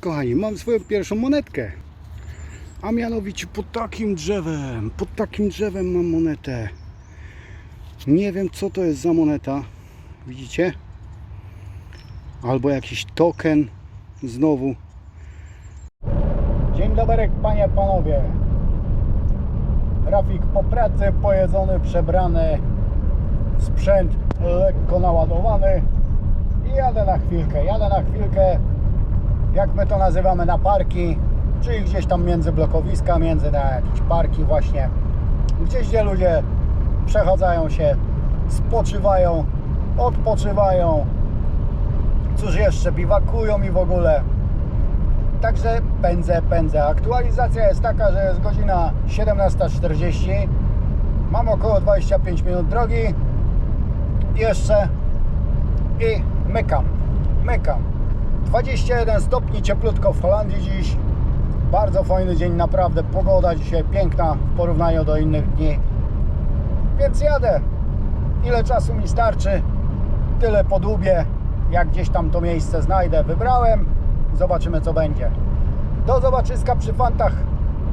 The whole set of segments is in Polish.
Kochani, mam swoją pierwszą monetkę. A mianowicie pod takim drzewem. Pod takim drzewem mam monetę. Nie wiem co to jest za moneta. Widzicie? Albo jakiś token. Znowu. Dzień dobry panie, panowie. Rafik po pracy, pojedzony, przebrany. Sprzęt lekko naładowany. I jadę na chwilkę, jadę na chwilkę jak my to nazywamy, na parki, czyli gdzieś tam między blokowiska, między na jakieś parki właśnie, gdzieś gdzie ludzie przechadzają się, spoczywają, odpoczywają, cóż jeszcze, biwakują i w ogóle. Także pędzę, pędzę. Aktualizacja jest taka, że jest godzina 17.40. Mam około 25 minut drogi. Jeszcze i mykam, mykam. 21 stopni cieplutko w Holandii dziś. Bardzo fajny dzień, naprawdę. Pogoda dzisiaj piękna w porównaniu do innych dni. Więc jadę. Ile czasu mi starczy, tyle podłubię. Jak gdzieś tam to miejsce znajdę, wybrałem. Zobaczymy co będzie. Do zobaczyska przy fantach.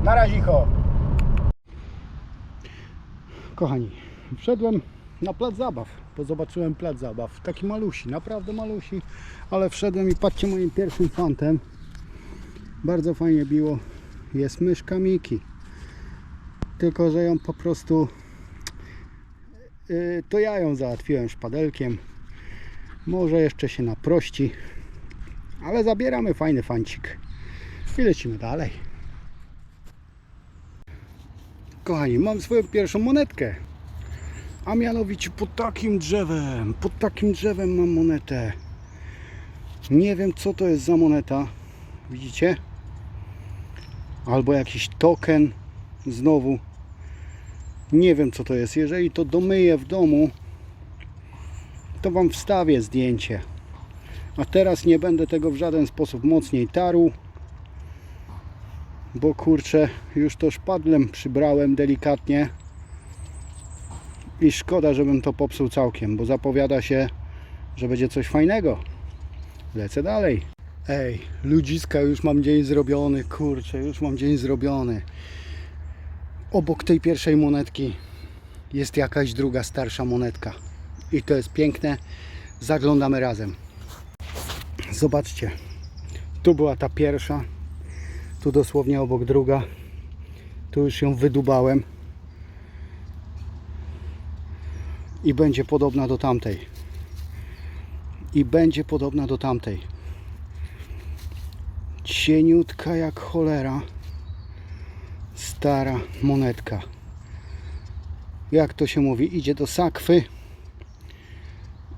Na razicho. Kochani, wszedłem na plac zabaw, bo zobaczyłem plac zabaw. Taki malusi, naprawdę malusi, ale wszedłem i patrzcie moim pierwszym fantem. Bardzo fajnie biło. Jest myszka Miki. Tylko, że ją po prostu yy, to ja ją załatwiłem szpadelkiem. Może jeszcze się naprości, ale zabieramy fajny fancik. I lecimy dalej. Kochani, mam swoją pierwszą monetkę. A mianowicie pod takim drzewem, pod takim drzewem mam monetę. Nie wiem co to jest za moneta. Widzicie? Albo jakiś token znowu. Nie wiem co to jest. Jeżeli to domyję w domu, to Wam wstawię zdjęcie. A teraz nie będę tego w żaden sposób mocniej tarł. Bo kurczę, już to szpadlem przybrałem delikatnie i szkoda, żebym to popsuł całkiem, bo zapowiada się, że będzie coś fajnego. Lecę dalej. Ej, ludziska, już mam dzień zrobiony, kurczę, już mam dzień zrobiony. Obok tej pierwszej monetki jest jakaś druga starsza monetka. I to jest piękne. Zaglądamy razem. Zobaczcie. Tu była ta pierwsza. Tu dosłownie obok druga. Tu już ją wydubałem. I będzie podobna do tamtej. I będzie podobna do tamtej. Cieniutka jak cholera. Stara monetka. Jak to się mówi, idzie do sakwy,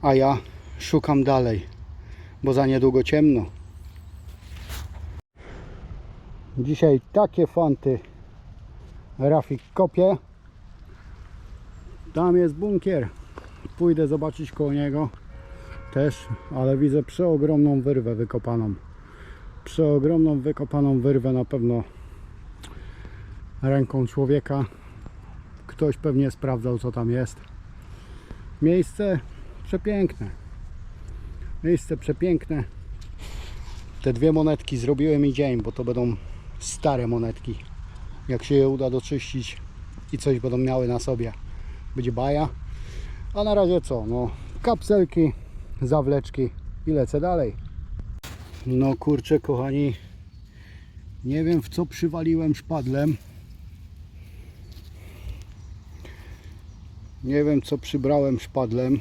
a ja szukam dalej, bo za niedługo ciemno. Dzisiaj takie fanty Rafik kopie. Tam jest bunkier. Pójdę zobaczyć koło niego też, ale widzę przeogromną wyrwę wykopaną. Przeogromną wykopaną wyrwę na pewno ręką człowieka. Ktoś pewnie sprawdzał co tam jest. Miejsce przepiękne. Miejsce przepiękne. Te dwie monetki zrobiły mi dzień, bo to będą stare monetki. Jak się je uda doczyścić i coś będą miały na sobie będzie baja. A na razie co? No, kapselki, zawleczki i lecę dalej. No kurczę, kochani, nie wiem w co przywaliłem szpadlem. Nie wiem co przybrałem szpadlem.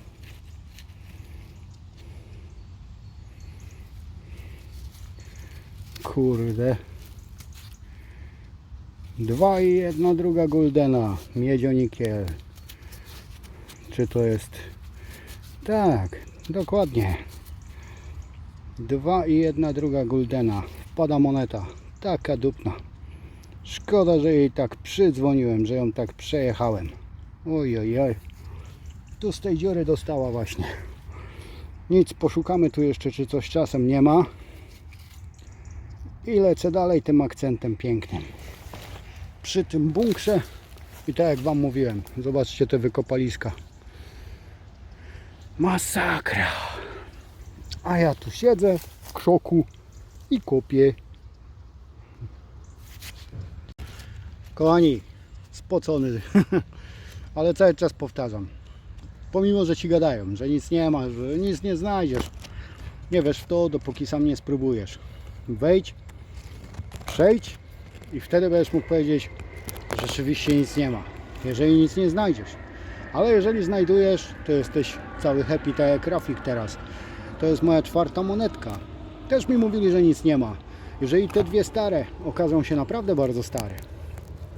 Kurde. Dwa i jedna druga guldena. Miedzionikiel. Czy to jest... Tak, dokładnie. Dwa i jedna druga guldena. Wpada moneta. Taka dupna. Szkoda, że jej tak przydzwoniłem, że ją tak przejechałem. Oj, oj, oj. Tu z tej dziury dostała właśnie. Nic, poszukamy tu jeszcze, czy coś czasem nie ma. I lecę dalej tym akcentem pięknym. Przy tym bunkrze i tak jak Wam mówiłem, zobaczcie te wykopaliska. Masakra. A ja tu siedzę w krzoku i kupię. Kochani, spocony, ale cały czas powtarzam. Pomimo, że ci gadają, że nic nie ma, że nic nie znajdziesz, nie wiesz w to, dopóki sam nie spróbujesz. Wejdź, przejdź i wtedy będziesz mógł powiedzieć, że rzeczywiście nic nie ma. Jeżeli nic nie znajdziesz. Ale jeżeli znajdujesz, to jesteś cały happy, tak jak Rafik teraz. To jest moja czwarta monetka. Też mi mówili, że nic nie ma. Jeżeli te dwie stare okażą się naprawdę bardzo stare,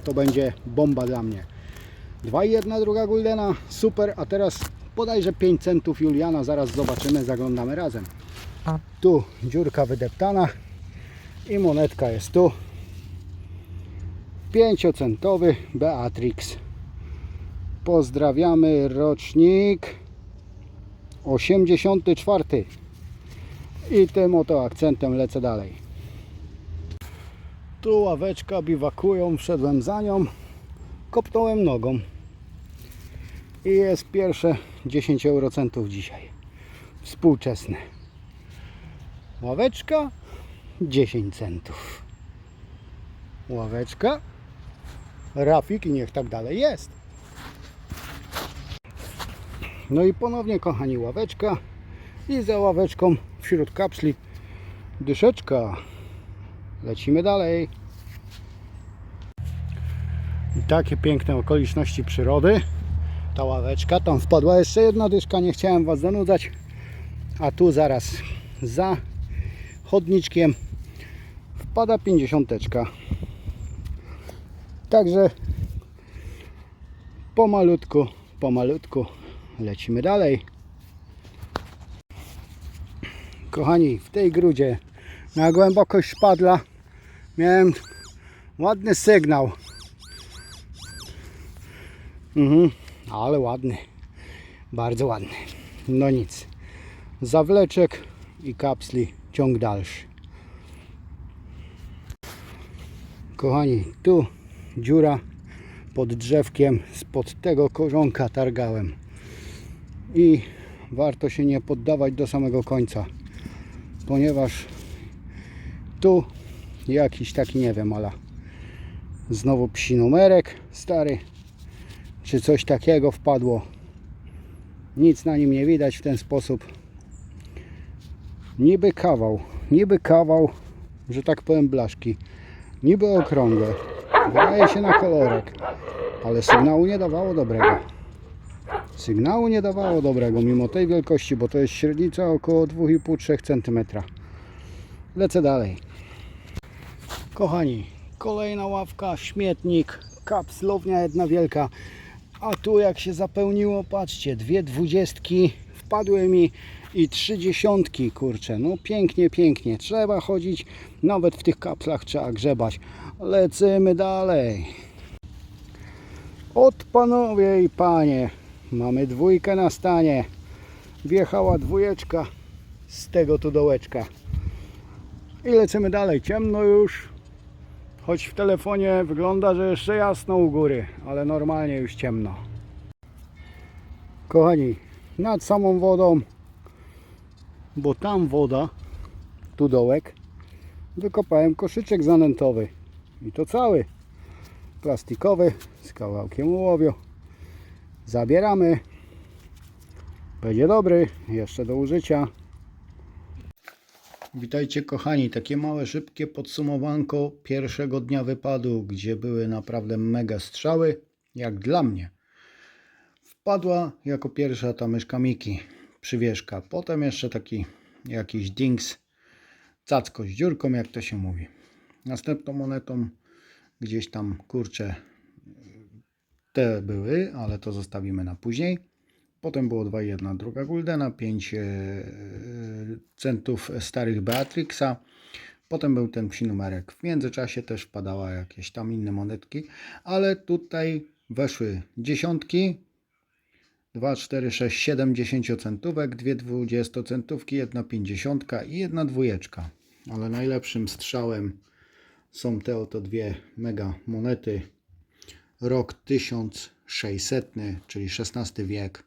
to będzie bomba dla mnie. Dwa i jedna, druga guldena, super, a teraz podajże 5 centów Juliana, zaraz zobaczymy, zaglądamy razem. Tu dziurka wydeptana i monetka jest tu. 5-centowy Beatrix. Pozdrawiamy rocznik 84. I tym oto akcentem lecę dalej. Tu ławeczka biwakują, wszedłem za nią, kopnąłem nogą. I jest pierwsze 10 eurocentów dzisiaj. Współczesne. Ławeczka 10 centów. Ławeczka. Rafik i niech tak dalej jest. No i ponownie kochani ławeczka i za ławeczką wśród kapsli dyszeczka. Lecimy dalej. I takie piękne okoliczności przyrody. Ta ławeczka, tam wpadła jeszcze jedna dyszka, nie chciałem Was zanudzać. A tu zaraz za chodniczkiem wpada pięćdziesiąteczka. Także pomalutku, pomalutku lecimy dalej. Kochani, w tej grudzie na głębokość szpadla miałem ładny sygnał. Mhm, ale ładny. Bardzo ładny. No nic. Zawleczek i kapsli ciąg dalszy. Kochani, tu dziura pod drzewkiem, spod tego korzonka targałem. I warto się nie poddawać do samego końca, ponieważ tu jakiś taki, nie wiem, ale znowu psi numerek stary, czy coś takiego wpadło. Nic na nim nie widać w ten sposób. Niby kawał, niby kawał, że tak powiem, blaszki. Niby okrągłe. Wydaje się na kolorek, ale sygnału nie dawało dobrego. Sygnału nie dawało dobrego, mimo tej wielkości, bo to jest średnica około 2,5-3 cm. Lecę dalej. Kochani, kolejna ławka, śmietnik, kapslownia jedna wielka. A tu jak się zapełniło, patrzcie, dwie dwudziestki wpadły mi i trzy dziesiątki, kurczę, no pięknie, pięknie. Trzeba chodzić, nawet w tych kapslach trzeba grzebać. Lecimy dalej. Od panowie i panie, mamy dwójkę na stanie. Wjechała dwójeczka z tego tu dołeczka. I lecimy dalej. Ciemno już, choć w telefonie wygląda, że jeszcze jasno u góry, ale normalnie już ciemno. Kochani, nad samą wodą, bo tam woda, tu dołek, wykopałem koszyczek zanętowy. I to cały. Plastikowy, z kawałkiem ołowiu. Zabieramy. Będzie dobry, jeszcze do użycia. Witajcie kochani, takie małe szybkie podsumowanko pierwszego dnia wypadu, gdzie były naprawdę mega strzały, jak dla mnie. Wpadła jako pierwsza ta myszka Miki, przywieszka, potem jeszcze taki jakiś dings, cacko z dziurką, jak to się mówi. Następną monetą gdzieś tam, kurczę, te były, ale to zostawimy na później. Potem było 2,1 druga guldena, 5 e, centów starych Beatrixa. Potem był ten psi numerek. W międzyczasie też wpadała jakieś tam inne monetki, ale tutaj weszły dziesiątki. 2, 4, 6, 7 10-centówek, dwie 20-centówki, jedna 50 i jedna dwójeczka. Ale najlepszym strzałem są te oto dwie mega monety. Rok 1600, czyli XVI wiek.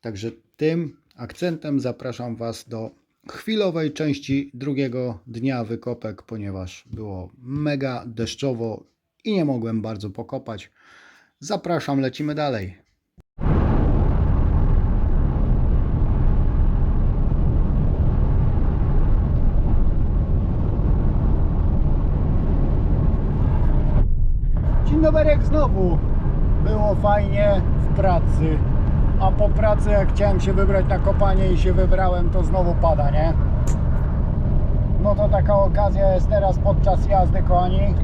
Także tym akcentem zapraszam Was do chwilowej części drugiego dnia wykopek, ponieważ było mega deszczowo i nie mogłem bardzo pokopać. Zapraszam, lecimy dalej. Dobry znowu. Było fajnie w pracy. A po pracy jak chciałem się wybrać na kopanie i się wybrałem, to znowu pada, nie? No to taka okazja jest teraz podczas jazdy, kochani.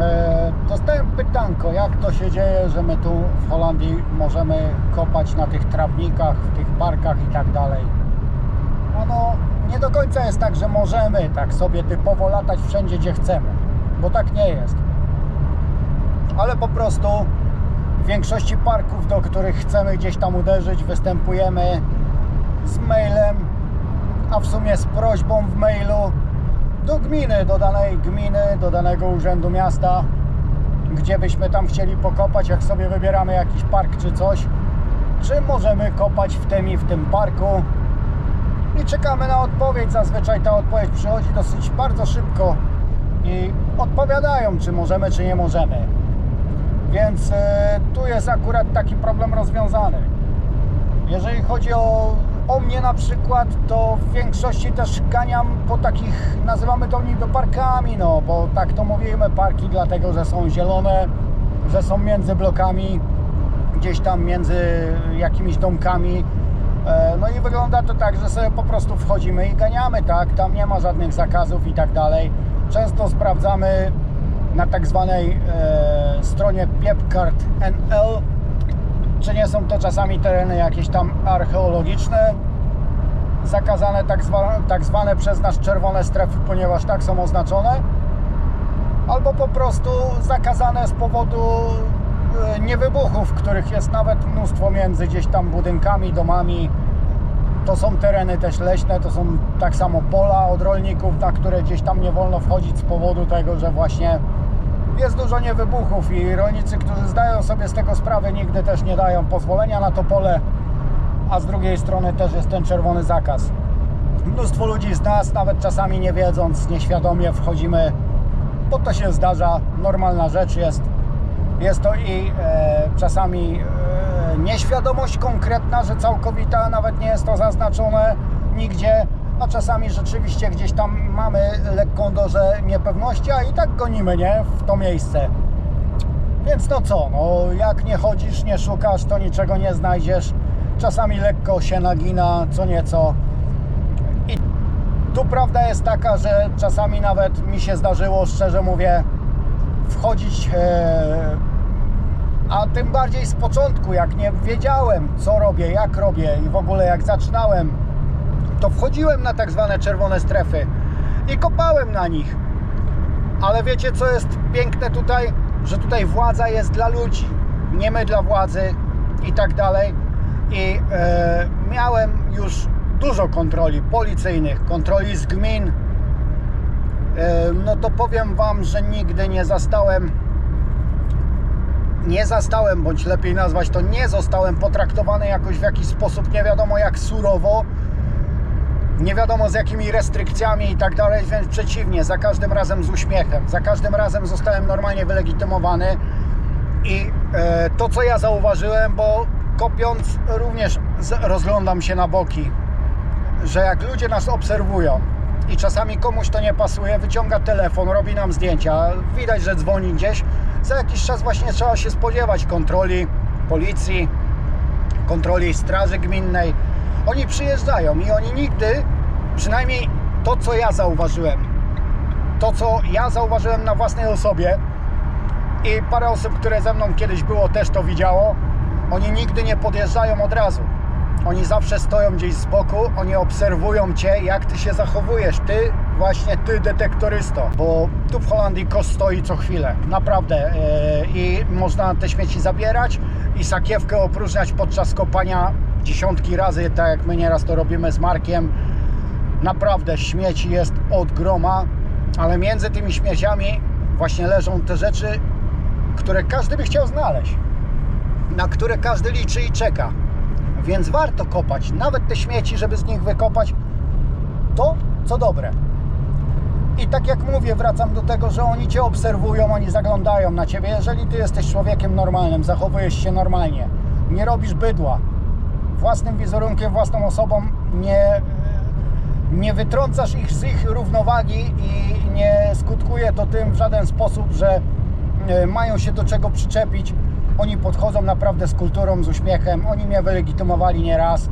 E, dostałem pytanko, jak to się dzieje, że my tu w Holandii możemy kopać na tych trawnikach, w tych parkach i tak dalej. No, no nie do końca jest tak, że możemy tak sobie typowo latać wszędzie, gdzie chcemy, bo tak nie jest ale po prostu w większości parków, do których chcemy gdzieś tam uderzyć, występujemy z mailem, a w sumie z prośbą w mailu do gminy, do danej gminy, do danego urzędu miasta, gdzie byśmy tam chcieli pokopać, jak sobie wybieramy jakiś park czy coś, czy możemy kopać w tym i w tym parku. I czekamy na odpowiedź. Zazwyczaj ta odpowiedź przychodzi dosyć bardzo szybko i odpowiadają, czy możemy, czy nie możemy. Więc e, tu jest akurat taki problem rozwiązany. Jeżeli chodzi o, o mnie na przykład, to w większości też ganiam po takich, nazywamy to niby parkami, no bo tak to mówimy, parki dlatego, że są zielone, że są między blokami, gdzieś tam między jakimiś domkami. E, No i wygląda to tak, że sobie po prostu wchodzimy i ganiamy, tak? Tam nie ma żadnych zakazów i tak dalej. Często sprawdzamy na tak zwanej e, stronie Piepkart NL, czy nie są to czasami tereny jakieś tam archeologiczne, zakazane tak zwane, tak zwane przez nas czerwone strefy, ponieważ tak są oznaczone, albo po prostu zakazane z powodu e, niewybuchów, których jest nawet mnóstwo między gdzieś tam budynkami, domami. To są tereny też leśne, to są tak samo pola od rolników, na które gdzieś tam nie wolno wchodzić z powodu tego, że właśnie jest dużo niewybuchów i rolnicy, którzy zdają sobie z tego sprawę, nigdy też nie dają pozwolenia na to pole, a z drugiej strony też jest ten czerwony zakaz. Mnóstwo ludzi z nas, nawet czasami nie wiedząc, nieświadomie wchodzimy, bo to się zdarza, normalna rzecz jest. Jest to i e, czasami e, nieświadomość konkretna, że całkowita, nawet nie jest to zaznaczone nigdzie, a czasami rzeczywiście gdzieś tam mamy lekką dozę niepewności, a i tak gonimy, nie? W to miejsce. Więc no co, no jak nie chodzisz, nie szukasz, to niczego nie znajdziesz. Czasami lekko się nagina, co nieco. I tu prawda jest taka, że czasami nawet mi się zdarzyło, szczerze mówię, wchodzić, e, a tym bardziej z początku, jak nie wiedziałem, co robię, jak robię i w ogóle jak zaczynałem, to wchodziłem na tak zwane czerwone strefy i kopałem na nich. Ale wiecie, co jest piękne tutaj? Że tutaj władza jest dla ludzi, nie my dla władzy i tak dalej. I e, miałem już dużo kontroli policyjnych, kontroli z gmin. E, no to powiem Wam, że nigdy nie zastałem, nie zastałem, bądź lepiej nazwać to, nie zostałem potraktowany jakoś w jakiś sposób, nie wiadomo jak surowo, nie wiadomo z jakimi restrykcjami i tak dalej, więc przeciwnie, za każdym razem z uśmiechem, za każdym razem zostałem normalnie wylegitymowany i e, to co ja zauważyłem, bo kopiąc również rozglądam się na boki, że jak ludzie nas obserwują i czasami komuś to nie pasuje, wyciąga telefon, robi nam zdjęcia, widać, że dzwoni gdzieś, za jakiś czas właśnie trzeba się spodziewać kontroli policji, kontroli straży gminnej. Oni przyjeżdżają i oni nigdy, przynajmniej to co ja zauważyłem, to co ja zauważyłem na własnej osobie i parę osób, które ze mną kiedyś było, też to widziało, oni nigdy nie podjeżdżają od razu. Oni zawsze stoją gdzieś z boku, oni obserwują Cię, jak Ty się zachowujesz. Ty, właśnie Ty, detektorysto. Bo tu w Holandii kosz stoi co chwilę. Naprawdę. Yy, I można te śmieci zabierać i sakiewkę opróżniać podczas kopania dziesiątki razy, tak jak my nieraz to robimy z Markiem. Naprawdę śmieci jest od groma, ale między tymi śmieciami właśnie leżą te rzeczy, które każdy by chciał znaleźć. Na które każdy liczy i czeka. Więc warto kopać, nawet te śmieci, żeby z nich wykopać to, co dobre. I tak jak mówię, wracam do tego, że oni Cię obserwują, oni zaglądają na Ciebie. Jeżeli Ty jesteś człowiekiem normalnym, zachowujesz się normalnie, nie robisz bydła, własnym wizerunkiem, własną osobą nie, nie wytrącasz ich z ich równowagi i nie skutkuje to tym w żaden sposób, że e, mają się do czego przyczepić. Oni podchodzą naprawdę z kulturą, z uśmiechem. Oni mnie wylegitymowali nieraz.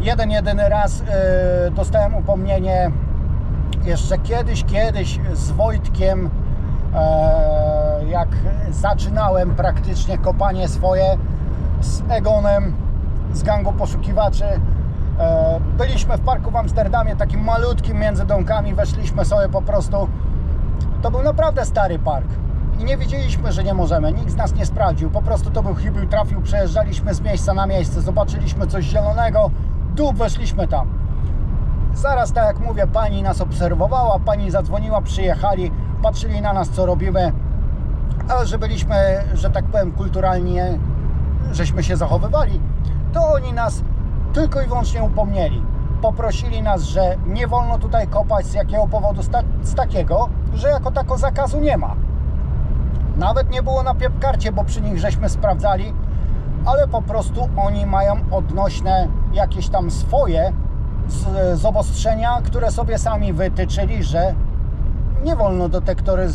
Jeden, jedyny raz e, dostałem upomnienie jeszcze kiedyś, kiedyś z Wojtkiem, e, jak zaczynałem praktycznie kopanie swoje z Egonem z gangu poszukiwaczy. E, byliśmy w parku w Amsterdamie, takim malutkim między domkami, weszliśmy sobie po prostu. To był naprawdę stary park. I nie wiedzieliśmy, że nie możemy. Nikt z nas nie sprawdził. Po prostu to był chybił, trafił, przejeżdżaliśmy z miejsca na miejsce, zobaczyliśmy coś zielonego, dup, weszliśmy tam. Zaraz, tak jak mówię, pani nas obserwowała, pani zadzwoniła, przyjechali, patrzyli na nas, co robimy, ale że byliśmy, że tak powiem, kulturalnie, żeśmy się zachowywali, to oni nas tylko i wyłącznie upomnieli. Poprosili nas, że nie wolno tutaj kopać z jakiego powodu, z, ta, z takiego, że jako tako zakazu nie ma. Nawet nie było na piepkarcie, bo przy nich żeśmy sprawdzali, ale po prostu oni mają odnośne jakieś tam swoje z, z obostrzenia, które sobie sami wytyczyli, że nie wolno detektory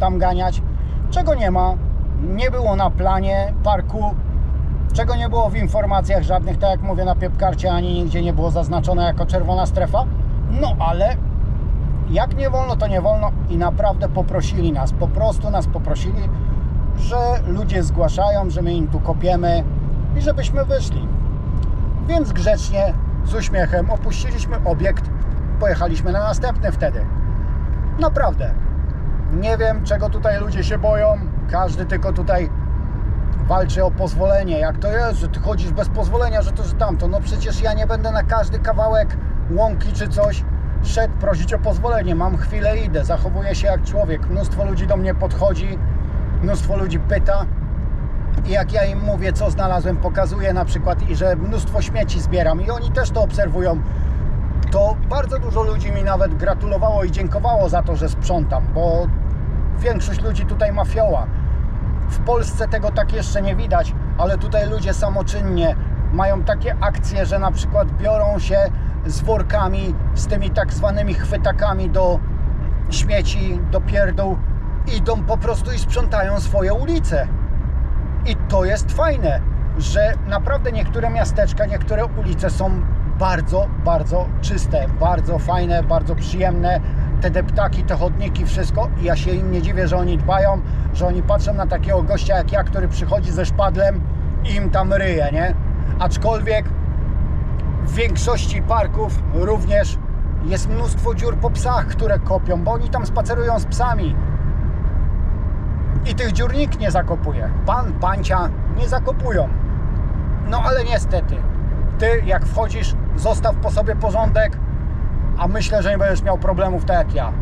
tam ganiać, czego nie ma, nie było na planie parku, czego nie było w informacjach żadnych, tak jak mówię na piepkarcie, ani nigdzie nie było zaznaczone jako czerwona strefa, no ale jak nie wolno, to nie wolno i naprawdę poprosili nas, po prostu nas poprosili, że ludzie zgłaszają, że my im tu kopiemy i żebyśmy wyszli. Więc grzecznie, z uśmiechem opuściliśmy obiekt, pojechaliśmy na następny wtedy. Naprawdę. Nie wiem, czego tutaj ludzie się boją. Każdy tylko tutaj walczy o pozwolenie. Jak to jest, że ty chodzisz bez pozwolenia, że to, że tamto. No przecież ja nie będę na każdy kawałek łąki czy coś szedł prosić o pozwolenie. Mam chwilę, idę, zachowuję się jak człowiek. Mnóstwo ludzi do mnie podchodzi, mnóstwo ludzi pyta. I jak ja im mówię, co znalazłem, pokazuję na przykład i że mnóstwo śmieci zbieram i oni też to obserwują, to bardzo dużo ludzi mi nawet gratulowało i dziękowało za to, że sprzątam, bo większość ludzi tutaj ma fioła. W Polsce tego tak jeszcze nie widać, ale tutaj ludzie samoczynnie mają takie akcje, że na przykład biorą się z workami, z tymi tak zwanymi chwytakami do śmieci, do pierdół, idą po prostu i sprzątają swoje ulice. I to jest fajne, że naprawdę niektóre miasteczka, niektóre ulice są bardzo, bardzo czyste, bardzo fajne, bardzo przyjemne. Te deptaki, te chodniki, wszystko. I ja się im nie dziwię, że oni dbają, że oni patrzą na takiego gościa jak ja, który przychodzi ze szpadlem i im tam ryje, nie? Aczkolwiek w większości parków również jest mnóstwo dziur po psach, które kopią, bo oni tam spacerują z psami i tych dziur nikt nie zakopuje. Pan, pancia nie zakopują. No ale niestety, ty jak wchodzisz, zostaw po sobie porządek, a myślę, że nie będziesz miał problemów tak jak ja.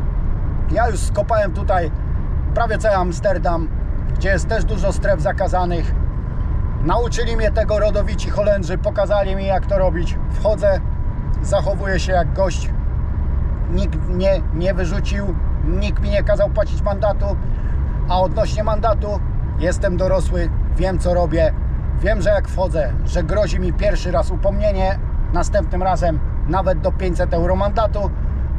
Ja już skopałem tutaj prawie cały Amsterdam, gdzie jest też dużo stref zakazanych. Nauczyli mnie tego rodowici Holendrzy, pokazali mi jak to robić. Wchodzę, zachowuję się jak gość. Nikt mnie nie wyrzucił, nikt mi nie kazał płacić mandatu. A odnośnie mandatu, jestem dorosły, wiem co robię, wiem, że jak wchodzę, że grozi mi pierwszy raz upomnienie, następnym razem nawet do 500 euro mandatu,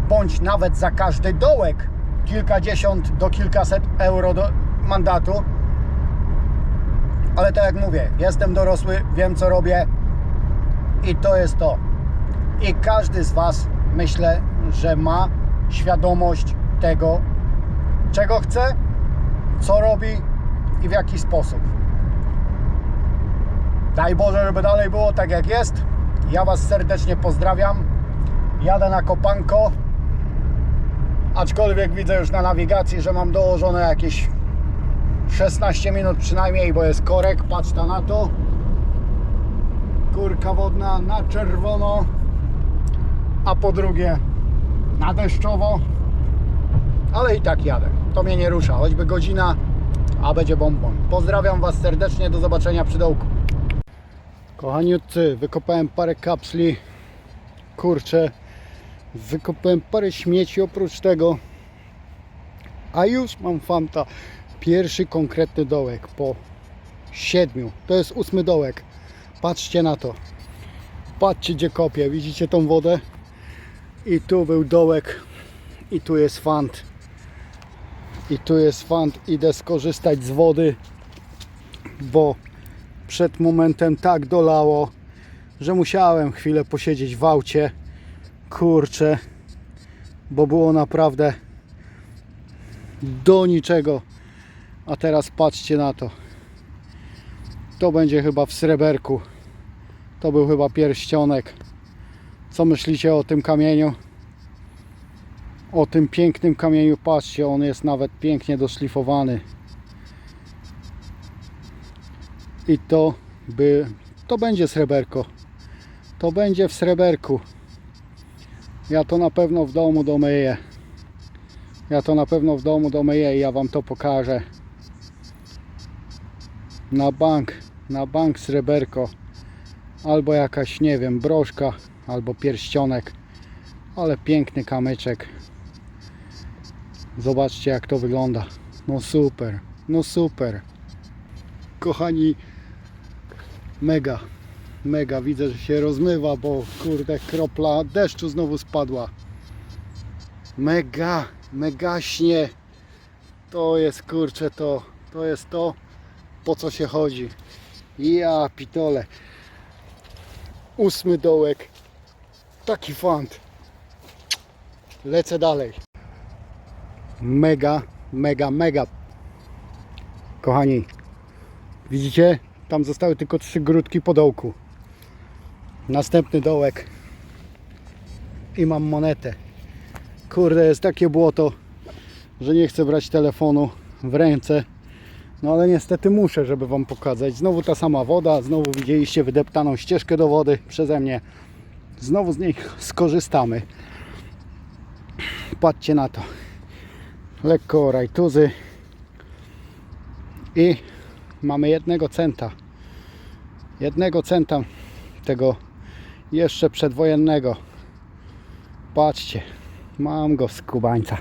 bądź nawet za każdy dołek kilkadziesiąt do kilkaset euro do mandatu. Ale tak jak mówię, jestem dorosły, wiem co robię i to jest to. I każdy z Was myślę, że ma świadomość tego, czego chce, co robi i w jaki sposób. Daj Boże, żeby dalej było tak jak jest. Ja Was serdecznie pozdrawiam. Jadę na kopanko. Aczkolwiek widzę już na nawigacji, że mam dołożone jakieś 16 minut przynajmniej, bo jest korek. Patrz ta na to. Kurka wodna na czerwono. A po drugie na deszczowo ale i tak jadę. To mnie nie rusza, choćby godzina, a będzie bombon. Pozdrawiam Was serdecznie, do zobaczenia przy dołku. Kochaniutcy, wykopałem parę kapsli. Kurczę, Wykopałem parę śmieci oprócz tego. A już mam fanta. Pierwszy konkretny dołek po siedmiu. To jest ósmy dołek. Patrzcie na to. Patrzcie gdzie kopię. Widzicie tą wodę? I tu był dołek. I tu jest fant. I tu jest fant. Idę skorzystać z wody. Bo przed momentem tak dolało, że musiałem chwilę posiedzieć w aucie. Kurczę. Bo było naprawdę do niczego. A teraz patrzcie na to. To będzie chyba w sreberku. To był chyba pierścionek. Co myślicie o tym kamieniu? O tym pięknym kamieniu. Patrzcie, on jest nawet pięknie doszlifowany. I to by to będzie sreberko. To będzie w sreberku. Ja to na pewno w domu domyję. Ja to na pewno w domu domyję i ja wam to pokażę. Na bank, na bank sreberko. Albo jakaś, nie wiem, broszka, albo pierścionek. Ale piękny kamyczek. Zobaczcie jak to wygląda. No super, no super. Kochani, mega, mega. Widzę, że się rozmywa, bo kurde, kropla deszczu znowu spadła. Mega, megaśnie. To jest kurczę to, to jest to, po co się chodzi. Ja pitole. Ósmy dołek. Taki fant. Lecę dalej. Mega, mega, mega. Kochani, widzicie? Tam zostały tylko trzy grudki po dołku. Następny dołek. I mam monetę. Kurde, jest takie błoto, że nie chcę brać telefonu w ręce. No ale niestety muszę, żeby Wam pokazać. Znowu ta sama woda, znowu widzieliście wydeptaną ścieżkę do wody przeze mnie. Znowu z niej skorzystamy. Patrzcie na to. Lekko rajtuzy. I mamy jednego centa. Jednego centa tego jeszcze przedwojennego. Patrzcie, mam go z kubańca.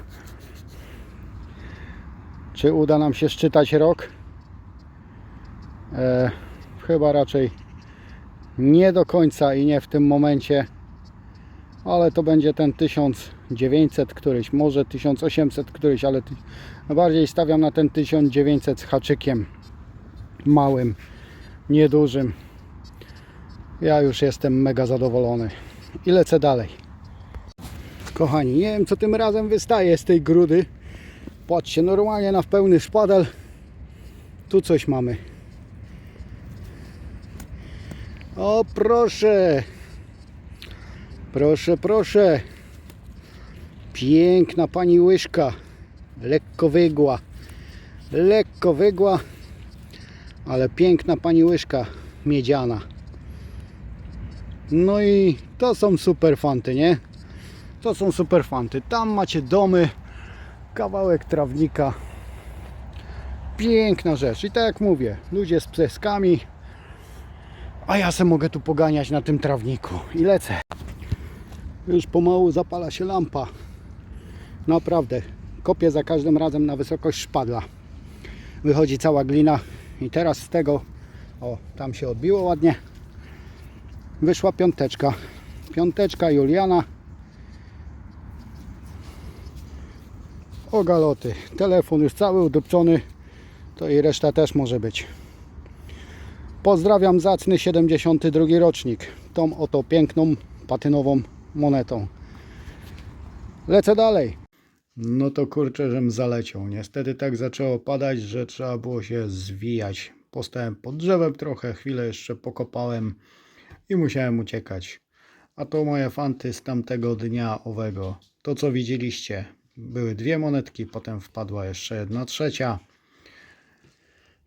Czy uda nam się szczytać rok? E, chyba raczej nie do końca i nie w tym momencie, ale to będzie ten 1900 któryś, może 1800 któryś, ale bardziej stawiam na ten 1900 z haczykiem małym, niedużym. Ja już jestem mega zadowolony i lecę dalej. Kochani, nie wiem co tym razem wystaje z tej grudy. Patrzcie, normalnie na pełny szpadel. Tu coś mamy. O proszę. Proszę, proszę. Piękna pani łyżka. Lekko wygła. Lekko wygła. Ale piękna pani łyżka miedziana. No i to są super fanty, nie? To są super fanty. Tam macie domy kawałek trawnika. Piękna rzecz. I tak jak mówię, ludzie z pseskami, a ja se mogę tu poganiać na tym trawniku. I lecę. Już pomału zapala się lampa. Naprawdę. Kopię za każdym razem na wysokość szpadla. Wychodzi cała glina. I teraz z tego, o, tam się odbiło ładnie. Wyszła piąteczka. Piąteczka Juliana. O galoty. Telefon już cały udupcony, to i reszta też może być. Pozdrawiam zacny 72 rocznik. Tą oto piękną patynową monetą. Lecę dalej. No to kurczę, żem zaleciał. Niestety tak zaczęło padać, że trzeba było się zwijać. Postałem pod drzewem trochę, chwilę jeszcze pokopałem i musiałem uciekać. A to moje fanty z tamtego dnia owego. To co widzieliście. Były dwie monetki, potem wpadła jeszcze jedna trzecia.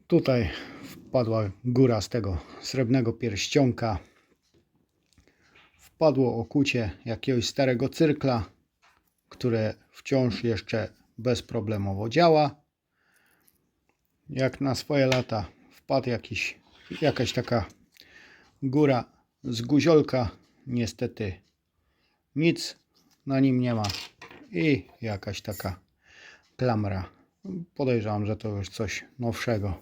Tutaj wpadła góra z tego srebrnego pierścionka. Wpadło okucie jakiegoś starego cyrkla, które wciąż jeszcze bezproblemowo działa. Jak na swoje lata wpadł jakiś, jakaś taka góra z guziolka. Niestety nic na nim nie ma i jakaś taka klamra. Podejrzewam, że to już coś nowszego.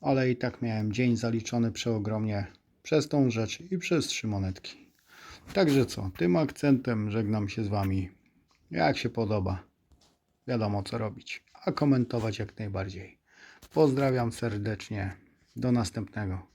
Ale i tak miałem dzień zaliczony przeogromnie przez tą rzecz i przez trzy monetki. Także co, tym akcentem żegnam się z Wami. Jak się podoba, wiadomo co robić, a komentować jak najbardziej. Pozdrawiam serdecznie. Do następnego.